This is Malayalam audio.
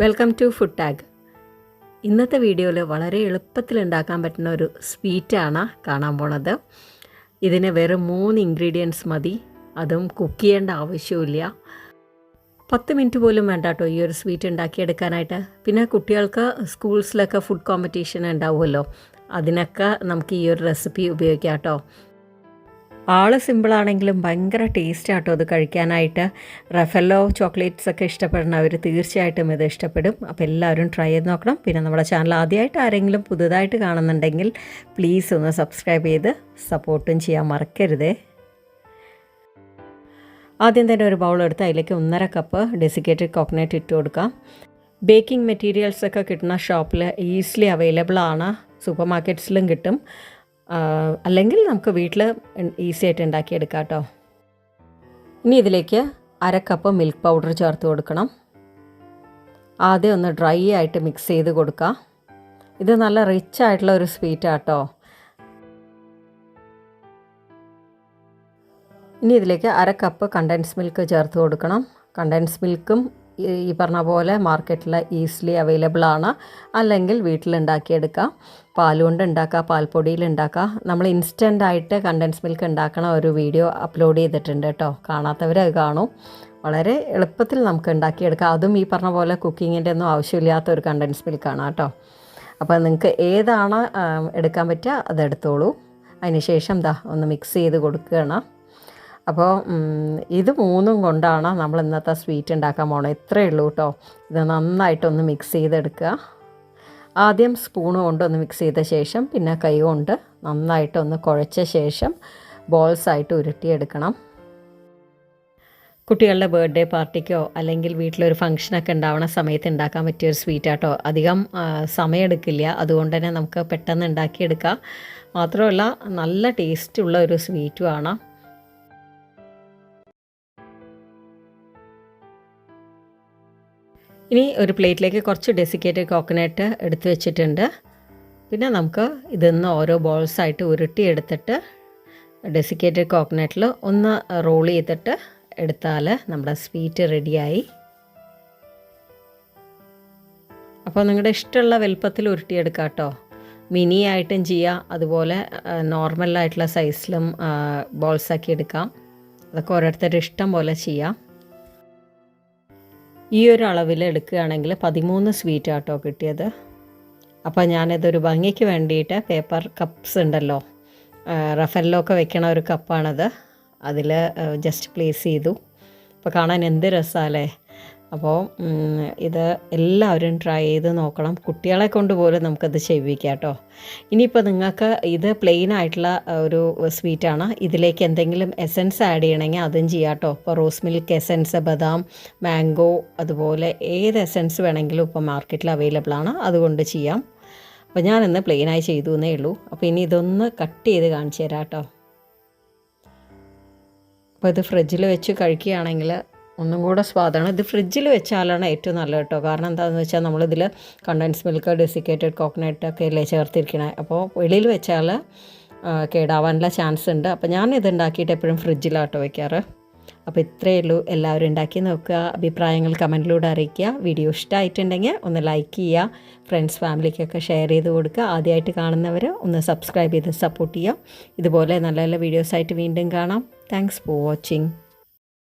Welcome to food tag. ഇന്നത്തെ വീഡിയോയിൽ വളരെ എളുപ്പത്തിൽ ഉണ്ടാക്കാൻ പറ്റുന്ന ഒരു സ്വീറ്റാണ് കാണാൻ പോണത്. ഇതിന് വെറും മൂന്ന് ഇൻഗ്രീഡിയൻസ് മതി. അതും കുക്ക് ചെയ്യേണ്ട ആവശ്യമില്ല പത്ത് മിനിറ്റ് പോലും വേണ്ട കേട്ടോ ഈ ഒരു സ്വീറ്റ് ഉണ്ടാക്കിയെടുക്കാനായിട്ട്. പിന്നെ കുട്ടികൾക്ക് സ്കൂൾസിലൊക്കെ ഫുഡ് കോമ്പറ്റീഷൻ ഉണ്ടാവുമല്ലോ. അതിനൊക്കെ നമുക്ക് ഈ ഒരു റെസിപ്പി ഉപയോഗിക്കാം കേട്ടോ. ആൾ സിമ്പിളാണെങ്കിലും ഭയങ്കര ടേസ്റ്റ് ആട്ടോ അത് കഴിക്കാനായിട്ട്. റഫല്ലോ ചോക്ലേറ്റ്സ് ഒക്കെ ഇഷ്ടപ്പെടുന്നവർ തീർച്ചയായിട്ടും ഇത് ഇഷ്ടപ്പെടും. അപ്പോൾ എല്ലാവരും ട്രൈ ചെയ്ത് നോക്കണം. പിന്നെ നമ്മുടെ ചാനൽ ആദ്യമായിട്ട് ആരെങ്കിലും പുതുതായിട്ട് കാണുന്നുണ്ടെങ്കിൽ പ്ലീസ് ഒന്ന് സബ്സ്ക്രൈബ് ചെയ്ത് സപ്പോർട്ടും ചെയ്യാൻ മറക്കരുതേ. ആദ്യം തന്നെ ഒരു ബൗൾ എടുത്ത് അതിലേക്ക് ഒന്നര കപ്പ് ഡെസിക്കേറ്റഡ് കോക്കനട്ട് ഇട്ട് കൊടുക്കാം. ബേക്കിംഗ് മെറ്റീരിയൽസൊക്കെ കിട്ടുന്ന ഷോപ്പിൽ ഈസിലി അവൈലബിൾ ആണ്. സൂപ്പർ മാർക്കറ്റ്സിലും കിട്ടും. അല്ലെങ്കിൽ നമുക്ക് വീട്ടിൽ ഈസി ആയിട്ട് ഉണ്ടാക്കിയെടുക്കാം കേട്ടോ ഇനി ഇതിലേക്ക് അര കപ്പ് മിൽക്ക് പൗഡർ ചേർത്ത് കൊടുക്കണം. ആദ്യം ഒന്ന് ഡ്രൈ ആയിട്ട് മിക്സ് ചെയ്ത് കൊടുക്കുക ഇത് നല്ല റിച്ച് ആയിട്ടുള്ള ഒരു സ്വീറ്റാട്ടോ ഇനി ഇതിലേക്ക് അര കപ്പ് കണ്ടൻസ് മിൽക്ക് ചേർത്ത് കൊടുക്കണം. കണ്ടൻസ് മിൽക്കും ഈ പറഞ്ഞ പോലെ മാർക്കറ്റിൽ ഈസിലി അവൈലബിൾ ആണ്. അല്ലെങ്കിൽ വീട്ടിലുണ്ടാക്കിയെടുക്കാം. പാലുകൊണ്ട് ഉണ്ടാക്കുക പാൽപ്പൊടിയിൽ ഉണ്ടാക്കുക നമ്മൾ ഇൻസ്റ്റന്റ് ആയിട്ട് കണ്ടൻസ് മിൽക്ക് ഉണ്ടാക്കണ ഒരു വീഡിയോ അപ്ലോഡ് ചെയ്തിട്ടുണ്ട് കേട്ടോ. കാണാത്തവർ അത് കാണും. വളരെ എളുപ്പത്തിൽ നമുക്ക് ഉണ്ടാക്കിയെടുക്കാം. അതും ഈ പറഞ്ഞ പോലെ കുക്കിങ്ങിന്റെ ഒന്നും ആവശ്യമില്ലാത്ത ഒരു കണ്ടൻസ് മിൽക്കാണ് കേട്ടോ. അപ്പോൾ നിങ്ങൾക്ക് ഏതാണ് എടുക്കാൻ പറ്റുക അതെടുത്തോളൂ അതിന് ശേഷം ദാ ഒന്ന് മിക്സ് ചെയ്ത് കൊടുക്കുകയാണ്. അപ്പോൾ ഇത് മൂന്നും കൊണ്ടാണ് നമ്മൾ ഇന്നത്തെ സ്വീറ്റ് ഉണ്ടാക്കാൻ പോകണം ഇത്രയേ ഉള്ളൂ കേട്ടോ ഇത് നന്നായിട്ടൊന്ന് മിക്സ് ചെയ്തെടുക്കുക. ആദ്യം സ്പൂൺ കൊണ്ടൊന്ന് മിക്സ് ചെയ്ത ശേഷം പിന്നെ കൈ കൊണ്ട് നന്നായിട്ടൊന്ന് കുഴച്ച ശേഷം ബോൾസ് ആയിട്ട് ഉരുട്ടിയെടുക്കണം. കുട്ടികളുടെ ബർത്ത്ഡേ പാർട്ടിക്കോ അല്ലെങ്കിൽ വീട്ടിലൊരു ഫംഗ്ഷനൊക്കെ ഉണ്ടാവുന്ന സമയത്ത് ഉണ്ടാക്കാൻ പറ്റിയൊരു സ്വീറ്റാട്ടോ അധികം സമയമെടുക്കില്ല. അതുകൊണ്ട് തന്നെ നമുക്ക് പെട്ടെന്ന് ഉണ്ടാക്കിയെടുക്കാം. മാത്രമല്ല നല്ല ടേസ്റ്റുള്ള ഒരു സ്വീറ്റുമാണ് ഇനി ഒരു പ്ലേറ്റിലേക്ക് കുറച്ച് ഡെസിക്കേറ്റഡ് കോക്കനട്ട് എടുത്തു വെച്ചിട്ടുണ്ട്. പിന്നെ നമുക്ക് ഇതിന്ന് ഓരോ ബോൾസായിട്ട് ഉരുട്ടി എടുത്തിട്ട് ഡെസിക്കേറ്റഡ് കോക്കനട്ടിൽ ഒന്ന് റോൾ ചെയ്തിട്ട് എടുത്താൽ നമ്മുടെ സ്വീറ്റ് റെഡിയായി അപ്പോൾ നിങ്ങളുടെ ഇഷ്ടമുള്ള വലുപ്പത്തിൽ ഉരുട്ടിയെടുക്കാം കേട്ടോ. മിനി ആയിട്ടും ചെയ്യാം അതുപോലെ നോർമലായിട്ടുള്ള സൈസിലും ബോൾസാക്കി എടുക്കാം. അതൊക്കെ ഓരോരുത്തരുടെ ഇഷ്ടം പോലെ ചെയ്യാം. ഈ ഒരു അളവിൽ എടുക്കുകയാണെങ്കിൽ പതിമൂന്ന് സ്വീറ്റ് ആട്ടോ കിട്ടിയത്. അപ്പോൾ ഞാനിതൊരു ഭംഗിക്ക് വേണ്ടിയിട്ട് പേപ്പർ കപ്സ് ഉണ്ടല്ലോ റഫലിലൊക്കെ വെക്കണ ഒരു കപ്പാണത്. അതിൽ ജസ്റ്റ് പ്ലേസ് ചെയ്തു. അപ്പോൾ കാണാൻ എന്ത് രസമല്ലേ അപ്പോൾ ഇത് എല്ലാവരും ട്രൈ ചെയ്ത് നോക്കണം. കുട്ടികളെ കൊണ്ട് പോലും നമുക്കത് ചെയ്യിപ്പിക്കാം കേട്ടോ. ഇനിയിപ്പോൾ നിങ്ങൾക്ക് ഇത് പ്ലെയിൻ ആയിട്ടുള്ള ഒരു സ്വീറ്റാണ് ഇതിലേക്ക് എന്തെങ്കിലും എസൻസ് ആഡ് ചെയ്യണമെങ്കിൽ അതും ചെയ്യാം കേട്ടോ. ഇപ്പോൾ റോസ് മിൽക്ക് എസൻസ് ബദാം മാംഗോ അതുപോലെ ഏത് എസൻസ് വേണമെങ്കിലും ഇപ്പോൾ മാർക്കറ്റിൽ അവൈലബിൾ ആണ്. അതുകൊണ്ട് ചെയ്യാം. അപ്പോൾ ഞാനിന്ന് പ്ലെയിനായി ചെയ്തു എന്നേ ഉള്ളൂ. അപ്പോൾ ഇനി ഇതൊന്ന് കട്ട് ചെയ്ത് കാണിച്ചു തരാം കേട്ടോ. അപ്പോൾ ഇത് ഫ്രിഡ്ജിൽ വെച്ച് കഴിക്കുകയാണെങ്കിൽ ഒന്നും കൂടെ സ്വാദാണ്. ഇത് ഫ്രിഡ്ജിൽ വെച്ചാലാണ് ഏറ്റവും നല്ലത് കേട്ടോ. കാരണം എന്താണെന്ന് വെച്ചാൽ നമ്മളിതിൽ കണ്ടൻസ് മിൽക്ക് ഡെസിക്കേറ്റഡ് കോക്കനട്ട് ഒക്കെ അല്ലേ ചേർത്തിരിക്കണേ. അപ്പോൾ വെളിയിൽ വെച്ചാൽ കേടാവാനുള്ള ചാൻസ് ഉണ്ട്. അപ്പോൾ ഞാൻ ഇത് ഉണ്ടാക്കിയിട്ട് എപ്പോഴും ഫ്രിഡ്ജിലാട്ടോ വയ്ക്കാറ് അപ്പോൾ ഇത്രയേ ഉള്ളൂ. എല്ലാവരും ഉണ്ടാക്കി നോക്കുക. അഭിപ്രായങ്ങൾ കമന്റിലൂടെ അറിയിക്കുക. വീഡിയോ ഇഷ്ടമായിട്ടുണ്ടെങ്കിൽ ഒന്ന് ലൈക്ക് ചെയ്യുക. ഫ്രണ്ട്സ് ഫാമിലിക്കൊക്കെ ഷെയർ ചെയ്ത് കൊടുക്കുക. ആദ്യമായിട്ട് കാണുന്നവർ ഒന്ന് സബ്സ്ക്രൈബ് ചെയ്ത് സപ്പോർട്ട് ചെയ്യുക. ഇതുപോലെ നല്ല നല്ല വീഡിയോസായിട്ട് വീണ്ടും കാണാം. Thanks for watching